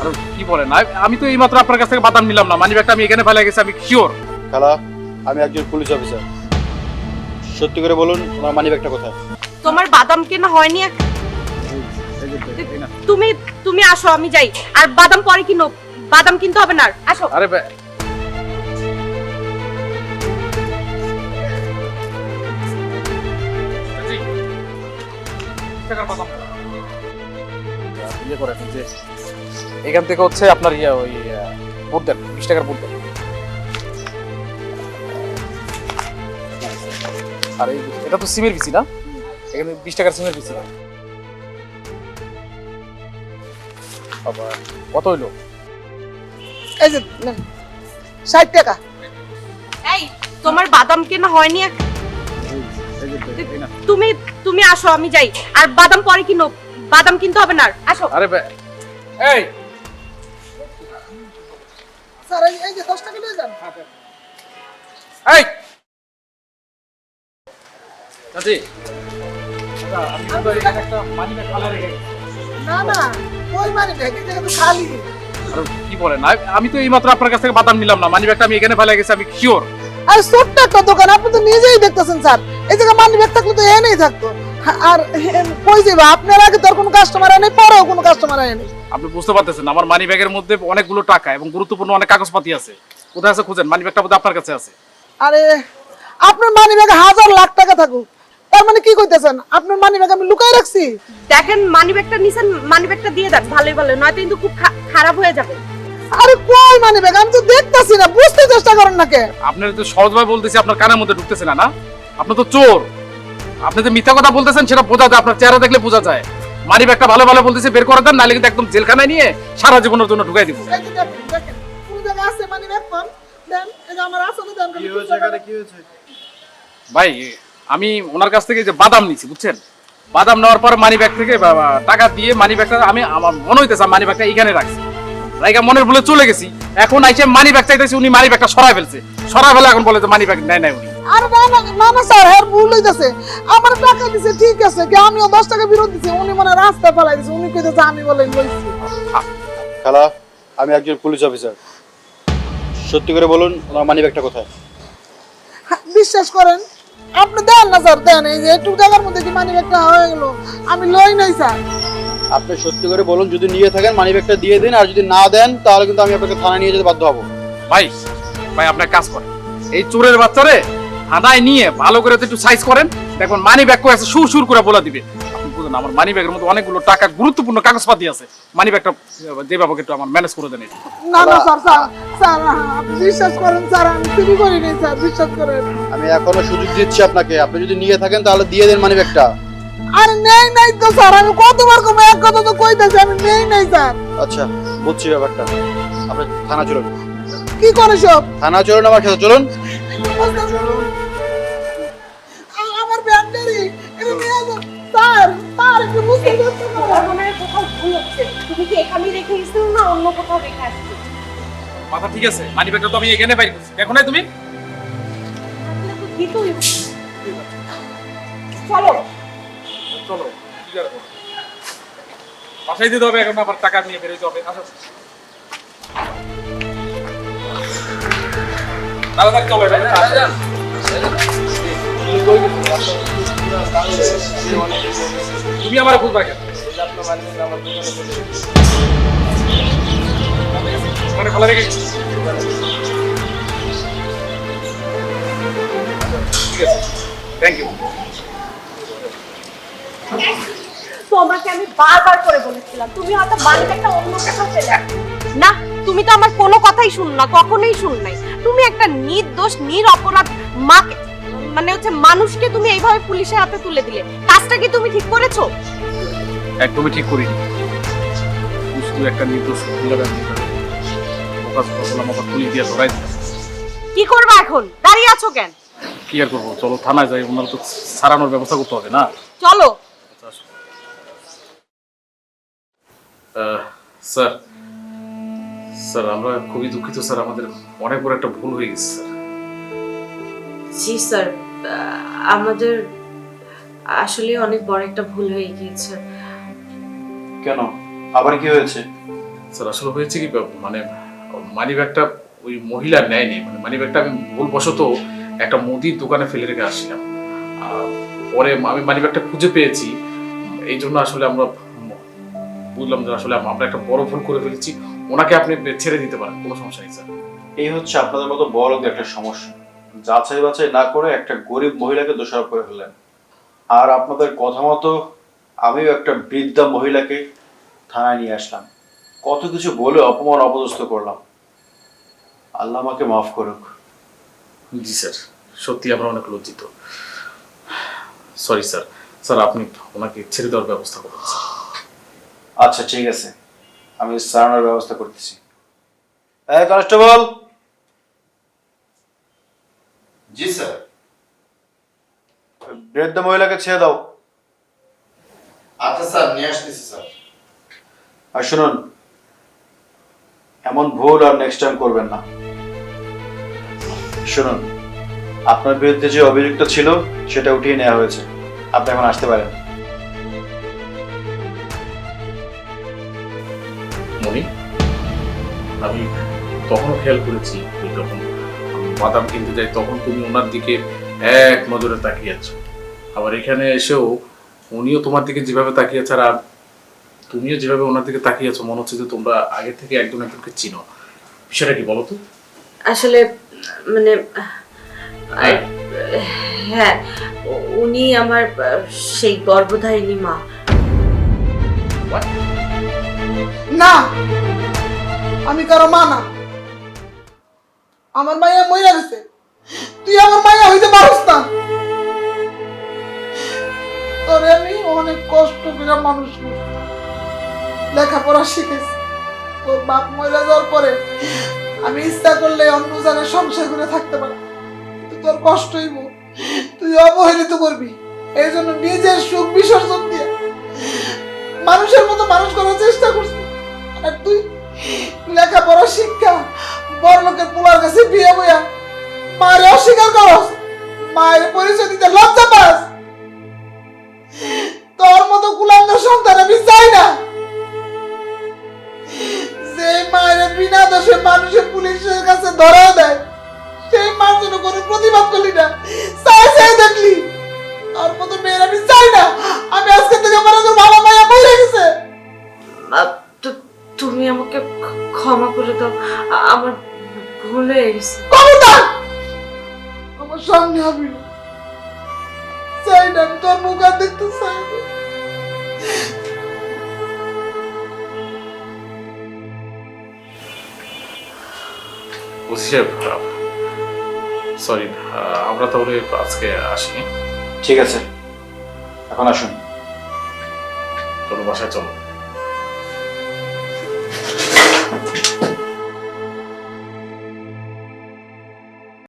আরে কি বলেন? আমি- আমি তো এইমাত্র আপনার কাছ থেকে বাদাম নিলাম না। মানি ব্যাগটা আমি এখানে ফেলে গেছি আমি শিওর খালা আমি একজন পুলিশ অফিসার সত্যি করে বলুন আমার মানি ব্যাগটা কোথায়? তোমার বাদাম কেনা হয়নি তুমি তুমি আসো আমি যাই। আর বাদাম পরে কিনো বাদাম কিনতে হবে না আসো। আরে টাকার বাদাম। ইয়ে এই যে, এখান থেকে হচ্ছে আপনার ইয়ে ওই বুট দেন বিশ টাকার বুট দেন। আর এই এটা তো সিমের বিচি না? এখানে বিশ টাকার সিমের বিচি না? বাবা কত হইল? এই যে ষাট টাকা। এই তোমার বাদাম কেনা হয়নি এক- তুমি তুমি আসো আমি যাই। আর বাদাম পরে কিনো বাদাম কিনতে হবে না আসো। আরে এই স্যার এই- এই যে দশ টাকা নিয়ে যান। এই! চাচি আমি। না না ওই মানে ব্যাগ তো খালি। কি বলেন? আমি- আমি তো এইমাত্র আপনার কাছ থেকে বাদাম নিলাম না। মানি ব্যাগটা আমি এখানে ফেলে গেছি আমি শিওর আর ছোট্ট একটা দোকান আপনি তো নিজেই দেখতেছেন স্যার। এই জায়গা মানি ব্যাগ থাকলে তো এনেই থাকতো। আর এ, কই যাবে আপনার আগে তো আর কোনো কাস্টমার আনে পরেও কোনো কাস্টমার আনে আপনি বুঝতে পারতেছেন আমার মানি ব্যাগের মধ্যে অনেকগুলো টাকা এবং গুরুত্বপূর্ণ অনেক কাগজপাতি আছে। কোথায় আছে খুঁজেন? মানি ব্যাগটা বোধহয় আপনার কাছে আছে। আরে আপনার মানি ব্যাগে হাজার লাখ টাকা থাকুক। তার মানে কি কইতেছেন? আপনার মানি ব্যাগ আমি লুকাই রাখছি? দেখেন মানি ব্যাগটা নিছেন মানি ব্যাগটা দিয়ে দেন ভালোই ভালো নয়তো কিন্তু খুব খারাপ হয়ে যাবে। আরে কই মানি ব্যাগ আমি তো দেখতাছি না বুঝতে চেষ্টা করেন না কে। আপনার তো সহজভাবে বলতেছি আপনার কানের মধ্যে ঢুকতেছে না না? আপনি তো চোর। আপনি যে মিথ্যা কথা বলতেছেন সেটা বোঝা যায় আপনার চেহারা দেখলে বোঝা যায়। মানি ব্যাগটা ভালো ভালো বলতেছে বের করে দেন নাহলে কিন্তু একদম জেলখানায় নিয়ে সারা জীবনের জন্য ঢুকাই দিব। ভাই আমি ওনার কাছ থেকে যে বাদাম নিছি বুঝছেন? বাদাম নেওয়ার পর মানি ব্যাগ থেকে টাকা দিয়ে মানি ব্যাগটা আমি আমার মনে হইতেছে মানি ব্যাগটা এখানে রাখছি। রাইকা মনের ভুলে চলে গেছি এখন আইসে মানি ব্যাগ চাইতেছি উনি মানি ব্যাগটা সরাই ফেলছে। সরাই ফেলে এখন বলে যে মানি ব্যাগ নেয় নাই উনি। আরে না না না না স্যার হ্যাঁ ভুল হইতাছে। আমার টাকা দিছে ঠিক আছে কি আমিও দশ টাকা বিরোধ দিছি। উনি মানে রাস্তা ফেলাই দিছে। উনি কইতেছে আমি বলে লইছি। খালা আমি একজন পুলিশ অফিসার। সত্যি করে বলুন আমার মানি ব্যাগটা কোথায়? হ্যাঁ, বিশ্বাস করেন আপনি দেন না স্যার দেন। এই যে একটু জায়গার মধ্যে কি মানি ব্যাগটা হয়ে গেল? আমি লই নাই স্যার। আপনি সত্যি করে বলুন যদি নিয়ে থাকেন মানি ব্যাগটা দিয়ে দিন আর যদি না দেন তাহলে কিন্তু আমি আপনাকে থানায় নিয়ে যেতে বাধ্য হব। ভাই ভাই আপনার কাজ করেন। এই চোরের বাচ্চারে থানায় নিয়ে ভালো করে তো একটু সাইজ করেন দেখুন মানি ব্যাগ করে আছে সুর সুর করে বলে দিবে। আপনি বুঝলেন আমার মানি ব্যাগের মধ্যে অনেকগুলো টাকা গুরুত্বপূর্ণ কাগজপাতি আছে। মানি ব্যাগটা যে বাবাকে একটু আমার ম্যানেজ করে দেন না না স্যার স্যার স্যার আপনি বিশ্বাস করেন স্যার আমি চুরি করি নাই স্যার বিশ্বাস করেন। আমি এখনও সুযোগ দিচ্ছি আপনাকে। আপনি যদি নিয়ে থাকেন তাহলে দিয়ে দেন মানি ব্যাগটা আরে নেই নাই তো স্যার আমি কতবার কমে এক কথা তো কইতেছি আমি নেই নাই স্যার। আচ্ছা বুঝছি ব্যাপারটা। আপনি থানা চলুন। কি করে সব? থানা চলুন আমার সাথে চলুন। আ- তুমি রেখে গেছো না অন্য কোথাও রেখে আসছো। মাথা ঠিক আছে মানি ব্যাগটা তো আমি এখানে বাইর করছি। দেখো নাই তুমি? তাহলে তো দিতই চলো। চলো বাসায় দিতে হবে এখন আবার টাকা নিয়ে বেরোতে হবে। আসো। তুমি আমার খুঁজবা কেন? ভালো রেখে। ঠিক আছে থ্যাংক ইউ করে বলেছিলাম, তুমি হয়তো না, তুমি তো আমার কোনো কথাই শুন না, কখনোই শুন নাই। তুমি একটা নির্দোষ, নিরপরাধ মাকে মানে হচ্ছে মানুষকে তুমি এইভাবে পুলিশের হাতে তুলে দিলে। কাজটা কি তুমি ঠিক করেছ? একদমই ঠিক করিনি। শুধু একটা নির্দোষ মহিলাকে ফোকাস করলাম আবার পুলিশ দিয়ে ধরাই দিলাম। কি করবা এখন? দাঁড়িয়ে আছো কেন? কি আর করব? চলো থানায় যাই ওনার তো সারানোর ব্যবস্থা করতে হবে না? চলো। স্যার। স্যার আমরা খুবই দুঃখিত স্যার। আমাদের অনেক বড় একটা ভুল হয়ে গেছে স্যার। জি স্যার। আমাদের আসলে অনেক বড় একটা ভুল হয়ে গিয়েছে। কেন? আবার কি হয়েছে? স্যার আসলে হয়েছে কি মানে মানি ব্যাগটা ওই মহিলা নেয়নি। মানে মানি ব্যাগটা আমি ভুলবশত একটা মুদির দোকানে ফেলে রেখে আসছিলাম। আর পরে আমি মানি ব্যাগটা খুঁজে পেয়েছি। এই জন্য আসলে আমরা বুঝলাম যে আসলে আমরা একটা বড় ভুল করে ফেলেছি। ওনাকে আপনি ছেড়ে দিতে পারেন কোনো সমস্যা নেই স্যার। এই হচ্ছে আপনাদের মতো বড় একটা সমস্যা। যাচাই বাছাই না করে একটা গরিব মহিলাকে দোষারোপ করে ফেললেন। আর আপনাদের কথা মতো আমিও একটা বৃদ্ধা মহিলাকে থানায় নিয়ে আসলাম। কত কিছু বলে অপমান অপদস্থ করলাম। আল্লাহ আমাকে মাফ করুক। জি স্যার সত্যি আমরা অনেক লজ্জিত। সরি স্যার স্যার আপনি ওনাকে ছেড়ে দেওয়ার ব্যবস্থা করুন। আচ্ছা ঠিক আছে। আমি সারানোর ব্যবস্থা করতেছি। এই কনস্টেবল! জি স্যার। বৃদ্ধ মহিলাকে ছেড়ে দাও। আচ্ছা স্যার নিয়ে আসতেছি স্যার। আর শুনুন এমন ভুল আর নেক্সট টাইম করবেন না। শুনুন আপনার বিরুদ্ধে যে অভিযুক্ত ছিল সেটা উঠিয়ে নেওয়া হয়েছে। আপনি এখন আসতে পারেন। মনি আমি তখনও খেয়াল করেছি যখন বাদাম কিনতে যাই তখন তুমি ওনার দিকে এক নজরে তাকিয়ে আছো। আবার এখানে এসেও উনিও তোমার দিকে যেভাবে তাকিয়ে আছে আর তুমিও যেভাবে ওনার দিকে তাকিয়ে আছো মনে হচ্ছে যে তোমরা আগে থেকে একজন একজনকে চিনো। বিষয়টা কি বলো তো? আসলে মানে হ্যাঁ। উনি আমার সেই গর্ভধারিণী মা। না! আমি কারও মা না। আমার মাইয়া মইরা গেছে। তুই আমার মাইয়া হইতে পারস না। তোরে আমি অনেক কষ্ট করে মানুষ লেখাপড়া শিখেছি। তোর বাপ মহিলা যাওয়ার পরে আমি ইচ্ছা করলে অন্য জায়গায় সংসার করে থাকতে পারি। তোর কষ্ট হইব তুই অবহেলিত করবি। এই জন্য নিজের সুখ বিসর্জন দিয়ে মানুষের মতো মানুষ করার চেষ্টা করছি। আর তুই লেখাপড়া, শিক্ষা, বড় লোকের পোলার কাছে বিয়ে বইয়া মায়ের অস্বীকার করস। মায়ের পরিচয় দিতে লজ্জা পাস। তোর মতো কুলাঙ্গ সন্তান আমি চাই না। যে মায়ের বিনা দোষে মানুষের পুলিশের কাছে ধরা দেয় সেই মার জন্য কোনো প্রতিবাদ করলি না। চাই চাই দেখলি। আর মতো মেয়ের আমি চাই না। আমি আজকে থেকে মনে তোর বাবা মায়া মরে গেছে তুমি আমাকে ক্ষমা করে দাও। আমার ভুল গেছে। খবরদার! আমার সামনে হবি। না চাই না আমি তোর মুখ আর দেখতে চাই না। সরি আমরা তাহলে আজকে আসি। ঠিক আছে এখন আসুন। চলো বাসায় চলো।